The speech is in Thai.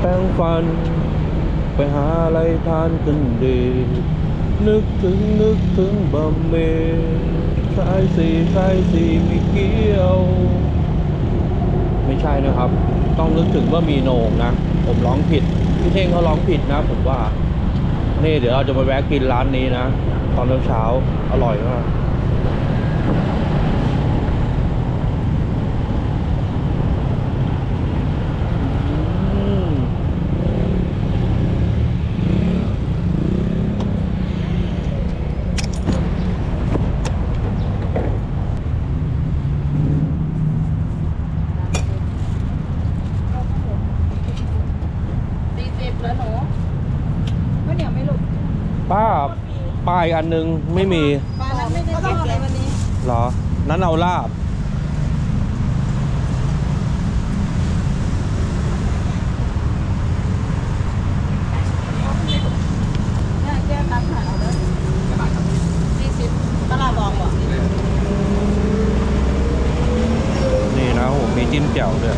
แปรงฟัน ไปหาอะไรทานกันดี นึกถึงนึกถึงบะเมชายสีชายสีมีเกี้ยว ไม่ใช่นะครับ ต้องนึกถึงว่ามีโหนงนะ ผมร้องผิด พี่เท่งเขาร้องผิดนะ ผมว่า นี่เดี๋ยวเราจะมาแวะกินร้านนี้นะ ตอนเช้าๆอร่อยมาก เหนียวไม่หลุดป้าป้ายอันนึงไม่มีป้านั้นไม่ได้เก็บเลวันนี้หรอ นั้นเอาลาบนี่แก้วนะโอ้มีจิ้มแจ่วด้วย